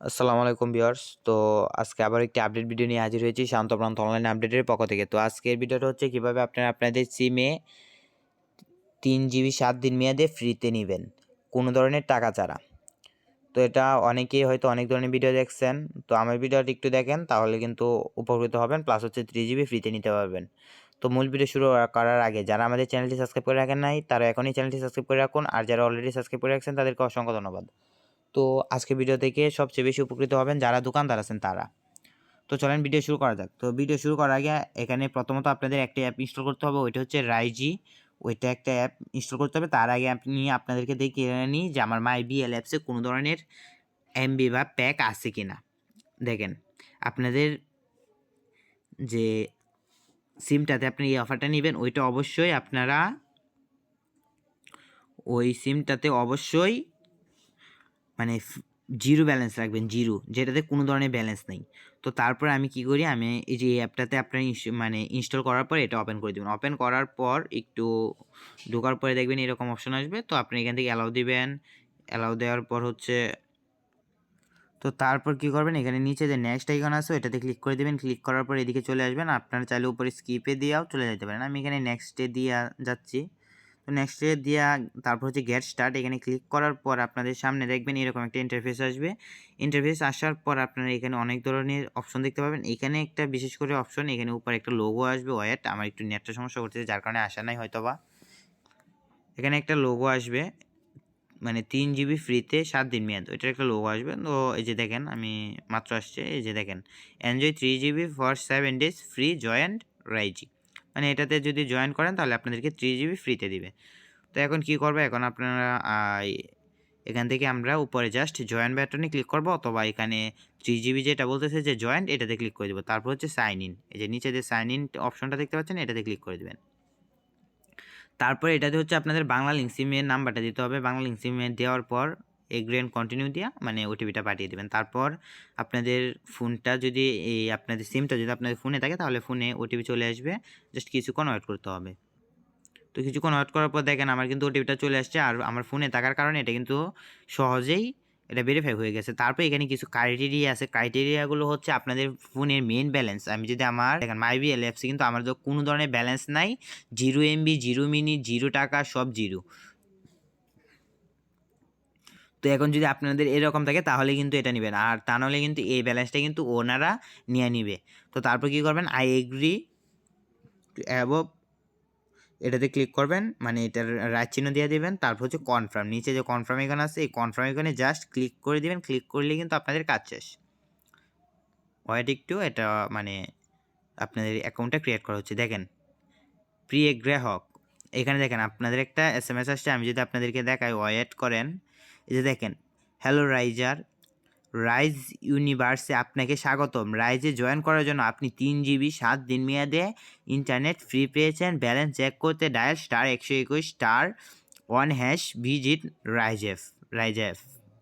আসসালামু আলাইকুম ভিউয়ার্স। তো আজকে আবার একটি আপডেট ভিডিও নিয়ে হাজির হয়েছি শান্ত প্রান্ত অনলাইন আপডেটের পক্ষ থেকে। তো আজকের ভিডিওটা হচ্ছে কীভাবে আপনারা আপনাদের সিমে তিন জিবি সাত দিন মেয়াদে ফ্রিতে নেবেন। কোনো ধরনের টাকা ছাড়া। তো এটা অনেকেই হয়তো অনেক ধরনের ভিডিও দেখছেন। তো আমার ভিডিওটা একটু দেখেন, তাহলে কিন্তু উপকৃত হবেন প্লাস হচ্ছে থ্রি জিবি ফ্রিতে নিতে পারবেন। তো মূল ভিডিও শুরু করার আগে, যারা আমাদের চ্যানেলটি সাবস্ক্রাইব করে রাখেন নাই, তারা এখনই চ্যানেলটি সাবস্ক্রাইব করে রাখুন। আর যারা অলরেডি সাবস্ক্রাইব করে রাখছেন, তাদেরকে অসংখ্য ধন্যবাদ। তো আজকে ভিডিও থেকে সবচেয়ে বেশি উপকৃত হবেন যারা দোকানদার আছেন তারা। তো চলেন ভিডিও শুরু করা যাক। তো ভিডিও শুরু করার আগে এখানে প্রথমত আপনাদের একটা অ্যাপ ইনস্টল করতে হবে, ওইটা হচ্ছে রাইজি ওইটা একটা অ্যাপ ইনস্টল করতে হবে। তার আগে আপনি আপনাদেরকে দেখিয়ে নিই যে আমার মাই বিএল অ্যাপসে কোনো ধরনের এমবি বা প্যাক আছে কি না দেখেন, আপনাদের যে সিমটাতে আপনি এই অফারটা নেবেন, ওইটা অবশ্যই আপনারা ওই সিমটাতে অবশ্যই মানে জিরো ব্যালেন্স রাখবেন, জিরো। যেটাতে কোনো ধরনের ব্যালেন্স নেই। তো তারপর আমি কি করি, আমি এই যে অ্যাপটাতে আপনার মানে ইনস্টল করার পর এটা ওপেন করে দেবেন। ওপেন করার পর একটু ঢোকার পরে দেখবেন এরকম অপশন আসবে। তো আপনি এখান থেকে অ্যালাউ দিবেন। অ্যালাউ দেওয়ার পর হচ্ছে তো তারপর কি করবেন, এখানে নিচে যে নেক্সট আইকন আছে এটাতে ক্লিক করে দেবেন। ক্লিক করার পর এদিকে চলে আসবেন। আপনারা চাইলে উপরে স্কিপে দিয়েও চলে যেতে পারেন। আমি এখানে নেক্সটে দিয়ে যাচ্ছি। নেক্সটে দিয়া তারপর হচ্ছে গেট স্টার্ট এখানে ক্লিক করার পর আপনাদের সামনে দেখবেন এরকম একটা ইন্টারফেস আসবে। ইন্টারফেস আসার পর আপনারা এখানে অনেক ধরনের অপশন দেখতে পাবেন। এখানে একটা বিশেষ করে অপশন এখানে উপরে একটা লোগো আসবে। ওয়েট আমার একটু নেটটা সমস্যা করতেছে, যার কারণে আসা নাই হয়তো বা এখানে একটা লোগো আসবে মানে তিন জিবি ফ্রিতে সাত দিন মেয়াদ। ওইটার একটা লোগো আসবে। তো এই যে দেখেন, আমি মাত্র আসছে, এই যে দেখেন। Enjoy three GB for seven days free joint রাইজি মানে এটাতে যদি জয়েন করেন, তাহলে আপনাদেরকে থ্রি জিবি ফ্রিতে দিবে। তো এখন কি করবে? এখন আপনারা এখান থেকে আমরা উপরে জাস্ট জয়েন বাটনে ক্লিক করব, অথবা এখানে থ্রি জিবি যেটা বলতেছে যে জয়েন্ট এটাতে ক্লিক করে দেবো। তারপর হচ্ছে সাইন ইন এই যে নিচে যে সাইন ইন অপশনটা দেখতে পাচ্ছেন, এটাতে ক্লিক করে দেবেন। তারপরে এটাতে হচ্ছে আপনাদের বাংলা লিঙ্ক সিমের নাম্বারটা দিতে হবে। বাংলা লিঙ্ক সিমে দেওয়ার পর এগ্রেন কন্টিনিউ দিয়া মানে ওটিপিটা পাঠিয়ে দেবেন। তারপর আপনাদের ফোনটা যদি এই আপনাদের সিমটা যদি আপনাদের ফোনে থাকে, তাহলে ফোনে ওটিপি চলে আসবে। জাস্ট কিছুক্ষণ ওয়েট করতে হবে। তো কিছুক্ষণ ওয়েট করার পর দেখেন আমার কিন্তু ওটিপিটা চলে আসছে আর আমার ফোনে থাকার কারণে এটা কিন্তু সহজেই এটা ভেরিফাই হয়ে গেছে। তারপর এখানে কিছু ক্রাইটেরিয়া আছে। ক্রাইটেরিয়াগুলো হচ্ছে আপনাদের ফোনের মেন ব্যালেন্স আমি যদি আমার দেখেন মাইবিএল অ্যাপসে কিন্তু আমার তো কোনো ধরনের ব্যালেন্স নাই। Zero MB zero minute zero টাকা, সব জিরো তো এখন যদি আপনাদের এরকম থাকে, তাহলে কিন্তু এটা নেবেন। আর তা নাহলে কিন্তু এই ব্যালেন্সটা কিন্তু ওনারা নিয়ে নিবে। তো তারপর কী করবেন? আই এগ্রি অ্যাবভ এটাতে ক্লিক করবেন মানে এটার রাইট চিহ্ন দিয়ে দেবেন। তারপর হচ্ছে কনফার্ম নিচে যে কনফার্ম এখানে আছে, এই কনফার্ম এখানে জাস্ট ক্লিক করে দিবেন। ক্লিক করলে কিন্তু আপনাদের কাজ শেষ। ওয়েট একটু এটা মানে আপনাদের অ্যাকাউন্টটা ক্রিয়েট করা হচ্ছে। দেখেন, প্রিয় গ্রাহক, এখানে দেখেন আপনাদের একটা এস এম এস আসছে। আমি যদি আপনাদেরকে দেখাই ওয়েট করেন এই যে দেখেন হ্যালো রাইজার রাইজ ইউনিভার্সে আপনাকে স্বাগতম। রাইজে জয়েন করার জন্য আপনি তিন জিবি সাত দিন মেয়াদে ইন্টারনেট ফ্রি পেয়েছেন। ব্যালেন্স চেক করতে ডায়াল স্টার একশো একুশ স্টার ওয়ান হ্যাশ ভিজিট রাইজেফ রাইজেফ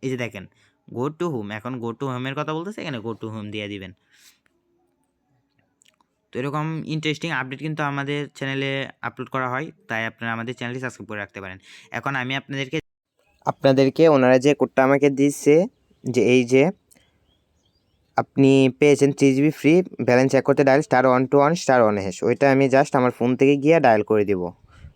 এই যে দেখেন গো টু হোম এখন গো টু হোমের কথা বলতেছে, এখানে গো টু হোম দিয়ে দিবেন। তো এরকম ইন্টারেস্টিং আপডেট কিন্তু আমাদের চ্যানেলে আপলোড করা হয়, তাই আপনারা আমাদের চ্যানেলটি সাবস্ক্রাইব করে রাখতে পারেন। এখন আমি আপনাদেরকে আপনাদেরকে, ওনারা যে কোডটা আমাকে দিচ্ছে যে এই যে আপনি পেয়েছেন three GB free balance check করতে dial star one two one star one hash ওইটা আমি জাস্ট আমার ফোন থেকে গিয়ে ডায়াল করে দিব।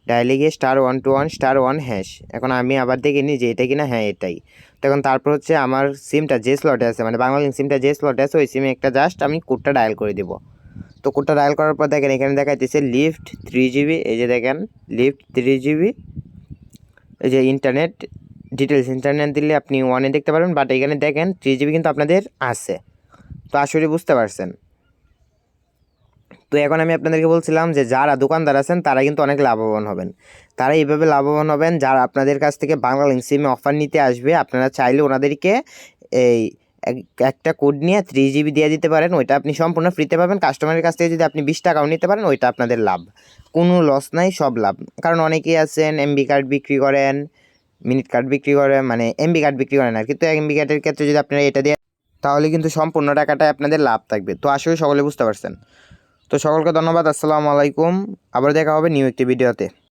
ডায়ালে গিয়ে star one two one star one hash এখন আমি আবার দেখে নিই যে এটা কিনা হ্যাঁ এটাই। তখন তারপর হচ্ছে আমার সিমটা যে স্লটে আছে মানে বাংলা সিমটা যে স্লটে আছে, ওই সিমে একটা জাস্ট আমি কোডটা ডায়াল করে দিব। তো কোডটা ডায়াল করার পর দেখেন, এখানে দেখাইতেছে লিফট থ্রি জিবি এই যে দেখেন লিফট থ্রি জিবি এই যে ইন্টারনেট ডিটেলস ইন্টারনেট দিলে আপনি ওয়ানে দেখতে পারবেন বাট এখানে দেখেন থ্রি জিবি কিন্তু আপনাদের আছে। তো আসলে বুঝতে পারছেন। তো এখন আমি আপনাদেরকে বলছিলাম যে যারা দোকানদার আছেন, তারা কিন্তু অনেক লাভবান হবেন। তারা এইভাবে লাভবান হবেন, যারা আপনাদের কাছ থেকে বাংলা লিঙ্ক সিমে অফার নিতে আসবে, আপনারা চাইলে ওনাদেরকে এই একটা কোড নিয়ে থ্রি জিবি দিয়ে দিতে পারেন। ওইটা আপনি সম্পূর্ণ ফ্রিতে পাবেন। কাস্টমারের কাছ থেকে যদি আপনি বিশ টাকাও নিতে পারেন, ওইটা আপনাদের লাভ। কোনো লস নাই, সব লাভ। কারণ অনেকেই আছেন এমবি কার্ড বিক্রি করেন মিনিট কার্ড বিক্রি করে মানে এমবি কার্ড বিক্রি করে না। কিন্তু এমবি কার্ডের ক্ষেত্রে যদি আপনারা এটা দিয়ে তাহলে কিন্তু সম্পূর্ণ টাকাটাই আপনাদের লাভ থাকবে। তো আসলে সকলে বুঝতে পারছেন। তো সকলকে ধন্যবাদ, আসসালামু আলাইকুম। আবার দেখা হবে নিউ একটি ভিডিওতে